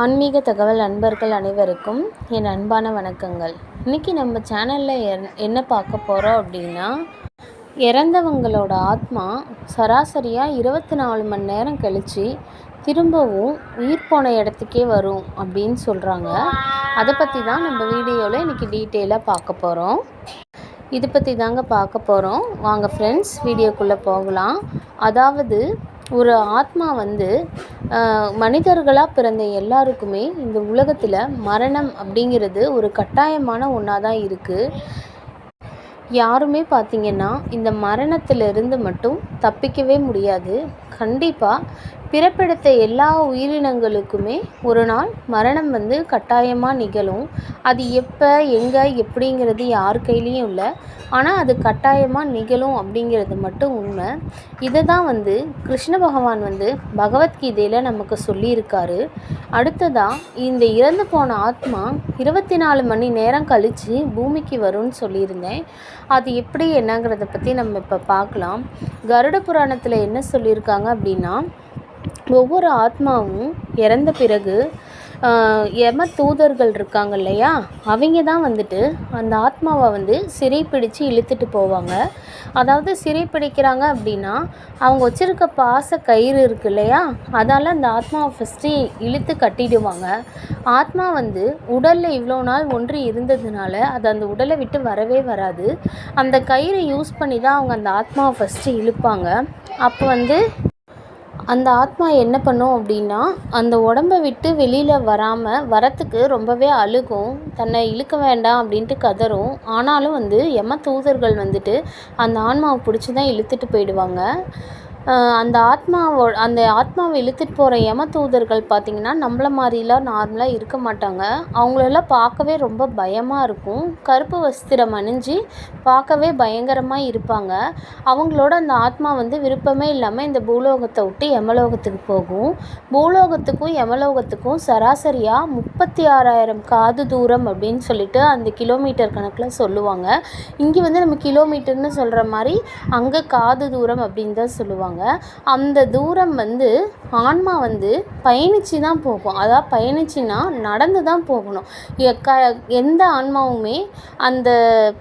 ஆன்மீக தகவல் அன்பர்கள் அனைவருக்கும் என் அன்பான வணக்கங்கள். இன்றைக்கி நம்ம சேனலில் என்ன பார்க்க போகிறோம் அப்படின்னா இறந்தவங்களோட ஆத்மா சராசரியாக இருபத்தி நாலு மணி நேரம் கழித்து திரும்பவும் உயிர் போன இடத்துக்கே வரும் அப்படின்னு சொல்கிறாங்க அதை பற்றி தான் நம்ம வீடியோவில் இன்றைக்கி டீட்டெயிலாக பார்க்க போகிறோம் இது பற்றி தாங்க பார்க்க போகிறோம் வாங்க ஃப்ரெண்ட்ஸ் வீடியோக்குள்ளே போகலாம். அதாவது ஒரு ஆத்மா வந்து மனிதர்களாக பிறந்த எல்லாருக்குமே இந்த உலகத்தில் மரணம் அப்படிங்கிறது ஒரு கட்டாயமான ஒன்றா தான் இருக்குது யாருமே பார்த்திங்கன்னா இந்த மரணத்திலிருந்து மட்டும் தப்பிக்கவே முடியாது. கண்டிப்பாக பிறப்பெடுத்த எல்லா உயிரினங்களுக்குமே ஒரு நாள் மரணம் வந்து கட்டாயமாக நிகழும். அது எப்போ எங்கே எப்படிங்கிறது யார் கையிலையும் இல்லை. ஆனால் அது கட்டாயமாக நிகழும் அப்படிங்கிறது மட்டும் உண்மை. இதை தான் வந்து கிருஷ்ண பகவான் வந்து பகவத்கீதையில் நமக்கு சொல்லியிருக்காரு. அடுத்ததாக இந்த இறந்து போன ஆத்மா இருபத்தி நாலு மணி நேரம் கழித்து பூமிக்கு வரும்னு சொல்லியிருந்தேன். அது எப்படி என்னங்கிறத பற்றி நம்ம இப்போ பார்க்கலாம். கருட புராணத்தில் என்ன சொல்லியிருக்காங்க அப்படின்னா ஒவ்வொரு ஆத்மாவும் இறந்த பிறகு யம தூதர்கள் இருக்காங்க இல்லையா? அவங்க தான் வந்துட்டு அந்த ஆத்மாவை வந்து சிறை இழுத்துட்டு போவாங்க. அதாவது சிறை பிடிக்கிறாங்க அப்படின்னா அவங்க வச்சுருக்க பாச கயிறு இருக்கு இல்லையா? அதால் அந்த ஆத்மாவை ஃபஸ்ட்டு இழுத்து கட்டிடுவாங்க. ஆத்மா வந்து உடலில் இவ்வளோ நாள் ஒன்று இருந்ததுனால அது அந்த உடலை விட்டு வரவே வராது. அந்த கயிறை யூஸ் பண்ணி தான் அவங்க அந்த ஆத்மாவை ஃபஸ்ட்டு இழுப்பாங்க. அப்போ வந்து அந்த ஆத்மா என்ன பண்ணும் அப்படின்னா அந்த உடம்பை விட்டு வெளியில் வராமல் வரத்துக்கு ரொம்பவே அழுகும். தன்னை இழுக்க வேண்டாம் அப்படின்ட்டு கதறும். ஆனாலும் வந்து யம தூதர்கள் வந்துட்டு அந்த ஆன்மாவை பிடிச்சி தான் இழுத்துட்டு போயிடுவாங்க. அந்த ஆத்மாவோ அந்த ஆத்மாவை இழுத்துட்டு போகிற யம தூதர்கள் பார்த்திங்கன்னா நம்மள மாதிரிலாம் நார்மலாக இருக்க மாட்டாங்க. அவங்களெல்லாம் பார்க்கவே ரொம்ப பயமாக இருக்கும். கருப்பு வஸ்திரம் அணிஞ்சு பார்க்கவே பயங்கரமாக இருப்பாங்க. அவங்களோட அந்த ஆத்மா வந்து விருப்பமே இல்லாமல் இந்த பூலோகத்தை விட்டு யமலோகத்துக்கு போகும். பூலோகத்துக்கும் யமலோகத்துக்கும் சராசரியாக முப்பத்தி ஆறாயிரம் காது தூரம் அப்படின்னு சொல்லிட்டு அந்த கிலோமீட்டர் கணக்கில் சொல்லுவாங்க. இங்கே வந்து நம்ம கிலோமீட்டர்னு சொல்கிற மாதிரி அங்கே காது தூரம் அப்படின்னு தான் சொல்லுவாங்க. அந்த தூரம் வந்து ஆன்மா வந்து பயணித்து தான் போகும். அதாவது பயணிச்சுன்னா நடந்து தான் போகணும் க எந்த ஆன்மாவுமே அந்த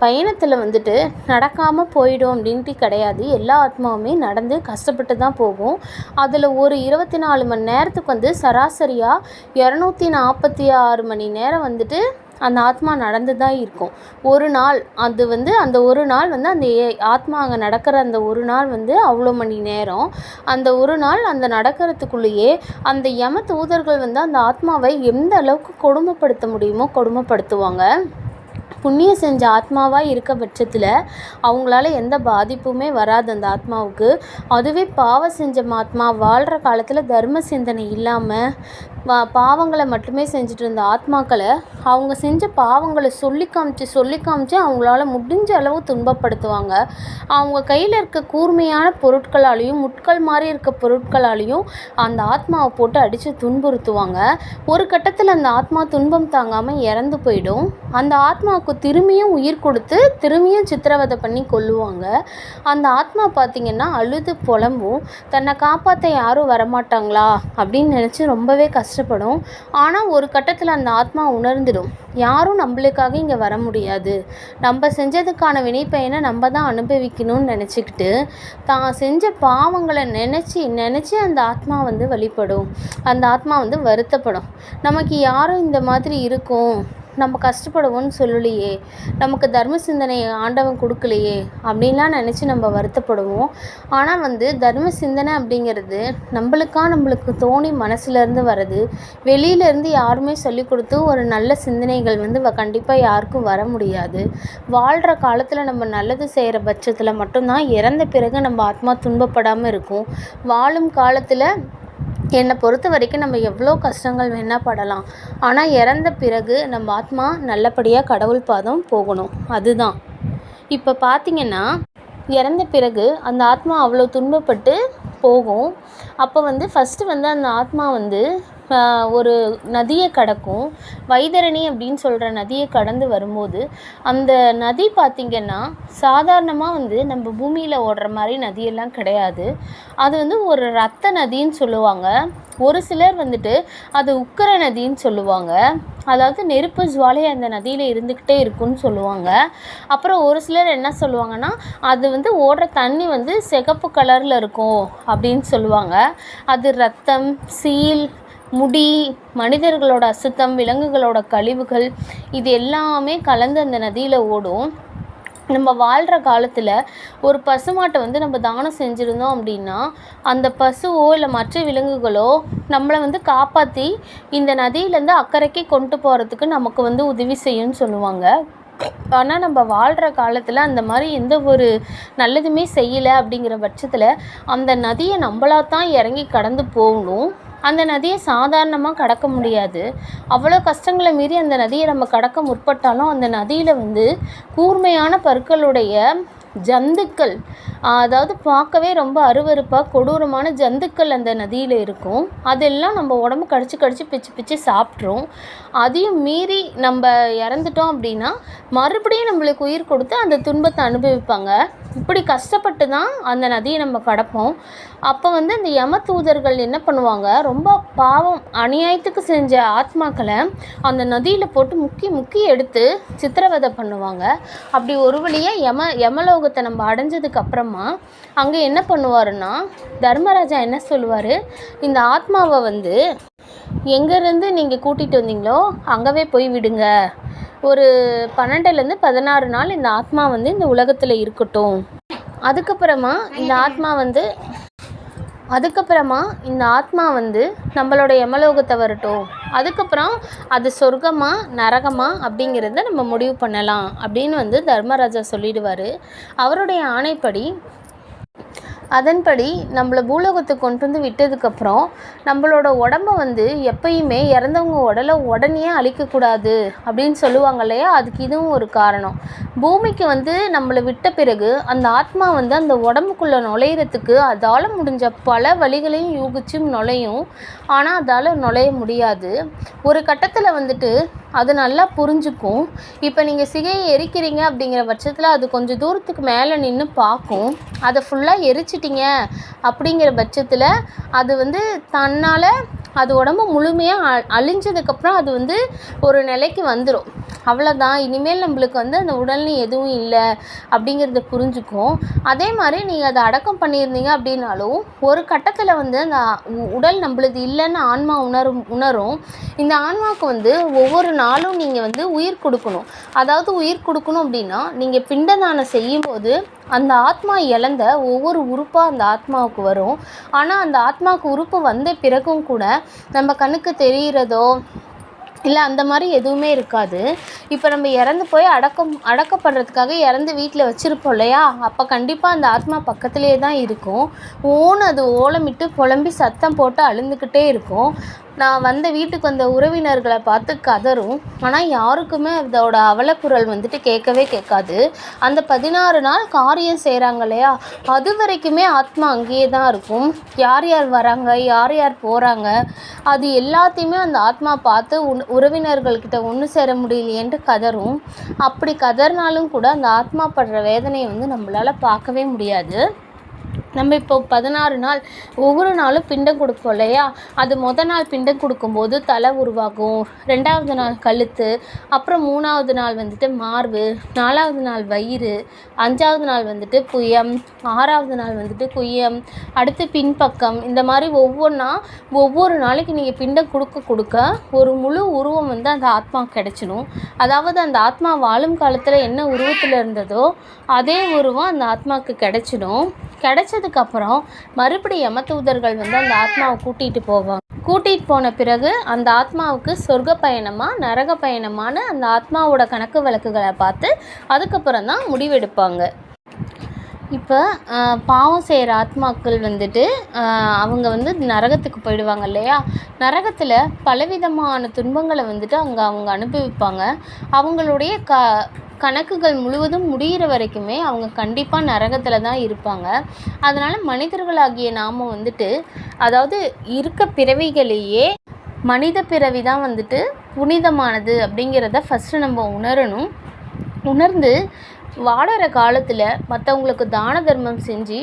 பயணத்தில் வந்துட்டு நடக்காமல் போயிடும் அப்படின்ட்டு கிடையாது. எல்லா ஆத்மாவுமே நடந்து கஷ்டப்பட்டு தான் போகும். அதில் ஒரு இருபத்தி நாலு மணி நேரத்துக்கு வந்து சராசரியாக இரநூத்தி நாற்பத்தி ஆறு மணி நேரம் வந்துட்டு அந்த ஆத்மா நடந்து தான் இருக்கும். ஒரு நாள் அது வந்து அந்த ஒரு நாள் வந்து அந்த ஆத்மா அங்கே நடக்கிற அந்த ஒரு நாள் வந்து அவ்வளோ மணி நேரம். அந்த ஒரு நாள் அந்த நடக்கிறதுக்குள்ளேயே அந்த யம தூதர்கள் வந்து அந்த ஆத்மாவை எந்த அளவுக்கு கொடுமைப்படுத்த முடியுமோ கொடுமைப்படுத்துவாங்க. புண்ணியம் செஞ்ச ஆத்மாவாக இருக்க பட்சத்தில் அவங்களால எந்த பாதிப்புமே வராது அந்த ஆத்மாவுக்கு. அதுவே பாவம் செஞ்ச ஆத்மா வாழ்கிற காலத்தில் தர்ம சிந்தனை இல்லாமல் பாவங்களை மட்டுமே செஞ்சுட்டு இருந்த ஆத்மாக்களை அவங்க செஞ்ச பாவங்களை சொல்லி காமிச்சு சொல்லி காமிச்சு அவங்களால முடிஞ்ச அளவு துன்பப்படுத்துவாங்க. அவங்க கையில் இருக்க கூர்மையான பொருட்களாலையும் முட்கள் மாதிரி இருக்க பொருட்களாலையும் அந்த ஆத்மாவை போட்டு அடித்து துன்புறுத்துவாங்க. ஒரு கட்டத்தில் அந்த ஆத்மா துன்பம் தாங்காமல் இறந்து போயிடும். அந்த ஆத்மாவுக்கு திரும்பியும் உயிர் கொடுத்து திரும்பியும் சித்திரவதை பண்ணி கொல்லுவாங்க. அந்த ஆத்மா பார்த்திங்கன்னா அழுது புலம்பும். தன்னை காப்பாற்ற யாரும் வரமாட்டாங்களா அப்படின்னு நினச்சி ரொம்பவே கஷ்டம். கஷ்டப்படும். ஆனால் ஒரு கட்டத்தில் அந்த ஆத்மா உணர்ந்துடும். யாரும் நம்மளுக்காக இங்கே வர முடியாது. நம்ம செஞ்சதுக்கான வினைப்பயனை நம்ம தான் அனுபவிக்கணும்னு நினச்சிக்கிட்டு தான் செஞ்ச பாவங்களை நினச்சி நினச்சி அந்த ஆத்மா வந்து வழிபடும். அந்த ஆத்மா வந்து வருத்தப்படும். நமக்கு யாரும் இந்த மாதிரி இருக்கும். நம்ம கஷ்டப்படுவோம்னு சொல்லலையே. நமக்கு தர்ம சிந்தனை ஆண்டவன் கொடுக்கலையே அப்படின்லாம் நினச்சி நம்ம வருத்தப்படுவோம். ஆனால் வந்து தர்ம சிந்தனை அப்படிங்கிறது நம்மளுக்கா நம்மளுக்கு தோணி மனசுலேருந்து வர்றது. வெளியிலேருந்து யாருமே சொல்லி கொடுத்து ஒரு நல்ல சிந்தனைகள் வந்து கண்டிப்பாக யாருக்கும் வர முடியாது. வாழ்கிற காலத்தில் நம்ம நல்லது செய்கிற பட்சத்தில் மட்டும்தான் இறந்த பிறகு நம்ம ஆத்மா துன்பப்படாமல் இருக்கும். வாழும் காலத்தில் என்னை பொறுத்த வரைக்கும் நம்ம எவ்வளோ கஷ்டங்கள் வேணால் படலாம். ஆனால் இறந்த பிறகு நம்ம ஆத்மா நல்லபடியாக கடவுள் பாதம் போகணும். அதுதான். இப்போ பார்த்திங்கன்னா இறந்த பிறகு அந்த ஆத்மா அவ்வளோ துன்பப்பட்டு போகும். அப்போ வந்து ஃபஸ்ட்டு வந்து அந்த ஆத்மா வந்து ஒரு நதியை கடக்கும். வைதரணி அப்படின்னு சொல்கிற நதியை கடந்து வரும்போது அந்த நதி பார்த்திங்கன்னா சாதாரணமாக வந்து நம்ம பூமியில் ஓடுற மாதிரி நதியெல்லாம் கிடையாது. அது வந்து ஒரு ரத்த நதின்னு சொல்லுவாங்க. ஒரு சிலர் வந்துட்டு அது உக்கர நதின்னு சொல்லுவாங்க. அதாவது நெருப்பு ஜுவாலை அந்த நதியில் இருந்துக்கிட்டே இருக்குன்னு சொல்லுவாங்க. அப்புறம் ஒரு சிலர் என்ன சொல்லுவாங்கன்னா அது வந்து ஓடுற தண்ணி வந்து சிகப்பு கலரில் இருக்கும் அப்படின்னு சொல்லுவாங்க. அது ரத்தம் சீல் முடி மனிதர்களோட அசுத்தம் விலங்குகளோட கழிவுகள் இது எல்லாமே கலந்து அந்த நதியில் ஓடும். நம்ம வாழ்கிற காலத்தில் ஒரு பசுமாட்டை வந்து நம்ம தானம் செஞ்சுருந்தோம் அப்படின்னா அந்த பசுவோ இல்லை மற்ற விலங்குகளோ நம்மளை வந்து காப்பாற்றி இந்த நதியிலேருந்து அக்கறைக்கு கொண்டு போகிறதுக்கு நமக்கு வந்து உதவி செய்யும்னு சொல்லுவாங்க. ஆனால் நம்ம வாழ்கிற காலத்தில் அந்த மாதிரி எந்த ஒரு நல்லதுமே செய்யலை அப்படிங்கிற பட்சத்தில் அந்த நதியை நம்மளா தான் இறங்கி கடந்து போகணும். அந்த நதியை சாதாரணமாக கடக்க முடியாது. அவ்வளோ கஷ்டங்களை மீறி அந்த நதியை நம்ம கடக்க முற்பட்டாலும் அந்த நதியில் வந்து கூர்மையான பற்களுடைய ஜந்துக்கள் அதாவது பார்க்கவே ரொம்ப அருவருப்பாக கொடூரமான ஜந்துக்கள் அந்த நதியில் இருக்கும். அதெல்லாம் நம்ம உடம்பு கடிச்சு கடிச்சு பிச்சு பிச்சு சாப்பிட்ரும். அதையும் மீறி நம்ம இறந்துட்டோம் அப்படின்னா மறுபடியும் நம்மளுக்கு உயிர் கொடுத்து அந்த துன்பத்தை அனுபவிப்பாங்க. இப்படி கஷ்டப்பட்டு தான் அந்த நதியை நம்ம கடப்போம். அப்போ வந்து அந்த யம தூதர்கள் என்ன பண்ணுவாங்க? ரொம்ப பாவம் அநியாயத்துக்கு செஞ்ச ஆத்மாக்களை அந்த நதியில் போட்டு முக்கி முக்கி எடுத்து சித்திரவதை பண்ணுவாங்க. அப்படி ஒரு வழியாக யம யமலோகத்தை நம்ம அடைஞ்சதுக்கு அப்புறமா அங்கே என்ன பண்ணுவாருன்னா தர்மராஜா என்ன சொல்லுவார்? இந்த ஆத்மாவை வந்து எங்கேருந்து நீங்கள் கூட்டிகிட்டு வந்தீங்களோ அங்கவே போய் விடுங்க. ஒரு பன்னெண்டுலேருந்து பதினாறு நாள் இந்த ஆத்மா வந்து இந்த உலகத்தில் இருக்கட்டும். அதுக்கப்புறமா இந்த ஆத்மா வந்து அதுக்கப்புறமா இந்த ஆத்மா வந்து நம்மளோட யமலோகத்தை வரட்டும். அதுக்கப்புறம் அது சொர்க்கமா நரகமா அப்படிங்கிறத நம்ம முடிவு பண்ணலாம் அப்படின்னு வந்து தர்மராஜா சொல்லிடுவார். அவருடைய ஆணைப்படி அதன்படி நம்மளை பூலோகத்துக்கு கொண்டு வந்து விட்டதுக்கப்புறம் நம்மளோட உடம்ப வந்து எப்பயுமே இறந்தவங்க உடலை உடனே அழிக்கக்கூடாது அப்படின்னு சொல்லுவாங்க இல்லையா? அதுக்கு இதுவும் ஒரு காரணம். பூமிக்கு வந்து நம்மளை விட்ட பிறகு அந்த ஆத்மா வந்து அந்த உடம்புக்குள்ளே நுழையிறதுக்கு அதால் முடிஞ்ச பல வழிகளையும் யூகிச்சும் நுழையும். ஆனால் அதால் நுழைய முடியாது. ஒரு கட்டத்தில் வந்துட்டு அது நல்லா புரிஞ்சுக்கும். இப்போ நீங்கள் சிகையை எரிக்கிறீங்க அப்படிங்கிற பட்சத்தில் அது கொஞ்சம் தூரத்துக்கு மேலே நின்று பார்க்கும். அதை ஃபுல்லாக எரிச்சிட்டிங்க அப்படிங்கிற பட்சத்தில் அது வந்து தன்னால் அது உடம்பு முழுமையாக அ அழிஞ்சதுக்கப்புறம் அது வந்து ஒரு நிலைக்கு வந்துடும் அவ்வளோதான் இனிமேல் நம்மளுக்கு வந்து அந்த உடல்னு எதுவும் இல்லை அப்படிங்கிறத புரிஞ்சுக்கும். அதே மாதிரி நீங்கள் அதை அடக்கம் பண்ணியிருந்தீங்க அப்படின்னாலும் ஒரு கட்டத்தில் வந்து அந்த உடல் நம்மளது இல்லைன்னு ஆன்மா உணரும் உணரும். இந்த ஆன்மாவுக்கு வந்து ஒவ்வொரு நாளும் நீங்கள் வந்து உயிர் கொடுக்கணும். அதாவது உயிர் கொடுக்கணும் அப்படின்னா நீங்கள் பிண்டதானம் செய்யும்போது அந்த ஆத்மா இழந்த ஒவ்வொரு உறுப்பாக அந்த ஆத்மாவுக்கு வரும். ஆனால் அந்த ஆத்மாவுக்கு உறுப்பு வந்த பிறகும் கூட நம்ம கண்ணுக்கு தெரிகிறதோ இல்லை அந்த மாதிரி எதுவுமே இருக்காது. இப்போ நம்ம இறந்து போய் அடக்கம் அடக்கப்படுறதுக்காக இறந்து வீட்டில் வச்சுருப்போம் இல்லையா? அப்போ கண்டிப்பாக அந்த ஆத்மா பக்கத்துலேயே தான் இருக்கும். ஓன்னு அது ஓலமிட்டு புலம்பி சத்தம் போட்டு அழுந்துக்கிட்டே இருக்கும். நான் வந்த வீட்டுக்கு வந்த உறவினர்களை பார்த்து கதறும். ஆனால் யாருக்குமே அதோட அவலக்குரல் வந்துட்டு கேட்கவே கேட்காது. அந்த பதினாறு நாள் காரியம் செய்கிறாங்க இல்லையா? அது வரைக்குமே ஆத்மா அங்கேயே தான் இருக்கும். யார் யார் வராங்க யார் யார் போகிறாங்க அது எல்லாத்தையுமே அந்த ஆத்மா பார்த்து உறவினர்கள்கிட்ட ஒன்று சேர முடியலையேன்ட்டு கதறும். அப்படி கதறினாலும் கூட அந்த ஆத்மா படுற வேதனையை வந்து நம்மளால் பார்க்கவே முடியாது. நம்ம இப்போ பதினாறு நாள் ஒவ்வொரு நாளும் பிண்டம் கொடுப்போம் இல்லையா? அது மொதல் நாள் பிண்டம் கொடுக்கும்போது தலை உருவாகும் ரெண்டாவது நாள் கழுத்து அப்புறம் மூணாவது நாள் வந்துட்டு மார்பு நாலாவது நாள் வயிறு அஞ்சாவது நாள் வந்துட்டு புயம் ஆறாவது நாள் வந்துட்டு குயம் அடுத்து பின்பக்கம். இந்த மாதிரி ஒவ்வொன்றா ஒவ்வொரு நாளைக்கு நீங்கள் பிண்டம் கொடுக்க கொடுக்க ஒரு முழு உருவம் வந்து அந்த ஆத்மா கிடைச்சிடும். அதாவது அந்த ஆத்மா வாழும் காலத்தில் என்ன உருவத்தில் இருந்ததோ அதே உருவம் அந்த ஆத்மாவுக்கு கிடச்சிடும். கிடச்ச அப்புறம் மறுபடியும் யமதூதர்கள் வந்து அந்த ஆத்மாவை கூட்டிகிட்டு போவாங்க. கூட்டிகிட்டு போன பிறகு அந்த ஆத்மாவுக்கு சொர்க்க பயணமாக நரக பயணமான அந்த ஆத்மாவோட கணக்கு வழக்குகளை பார்த்து அதுக்கப்புறம் தான் முடிவெடுப்பாங்க. இப்போ பாவம் செய்கிற ஆத்மாக்கள் வந்துட்டு அவங்க வந்து நரகத்துக்கு போயிடுவாங்க இல்லையா? நரகத்தில் பலவிதமான துன்பங்களை வந்துட்டு அங்கே அவங்க அனுபவிப்பாங்க. அவங்களுடைய க கணக்குகள் முழுவதும் முடிகிற வரைக்குமே அவங்க கண்டிப்பாக நரகத்தில் தான் இருப்பாங்க. அதனால் மனிதர்களாகிய நாம் வந்துட்டு அதாவது இருக்க பிறவிகளையே மனித பிறவி தான் வந்துட்டு புனிதமானது அப்படிங்கிறத ஃபஸ்ட்டு நம்ம உணரணும். உணர்ந்து வாழற காலத்தில் மற்றவங்களுக்கு தான தர்மம் செஞ்சு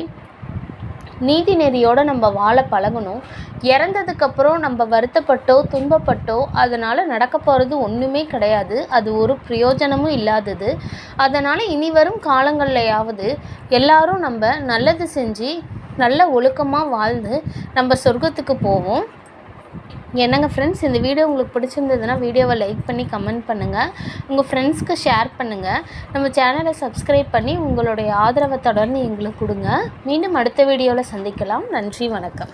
நீதி நெறியோடு நம்ம வாழ பழகணும். இறந்ததுக்கப்புறம் நம்ம வருத்தப்பட்டோ துன்பப்பட்டோ அதனால் நடக்க போகிறது ஒன்றுமே கிடையாது. அது ஒரு பிரயோஜனமும் இல்லாதது. அதனால் இனி வரும் காலங்கள்லையாவது எல்லாரும் நம்ம நல்லது செஞ்சு நல்ல ஒழுக்கமாக வாழ்ந்து நம்ம சொர்க்கத்துக்கு போவோம். என்னங்க ஃப்ரெண்ட்ஸ் இந்த வீடியோ உங்களுக்கு பிடிச்சிருந்ததுன்னா வீடியோவை லைக் பண்ணி கமெண்ட் பண்ணுங்கள் உங்கள் ஃப்ரெண்ட்ஸ்க்கு ஷேர் பண்ணுங்கள் நம்ம சேனலை சப்ஸ்கிரைப் பண்ணி உங்களுடைய ஆதரவை தொடர்ந்து எங்களுக்கு கொடுங்க. மீண்டும் அடுத்த வீடியோவில் சந்திக்கலாம். நன்றி வணக்கம்.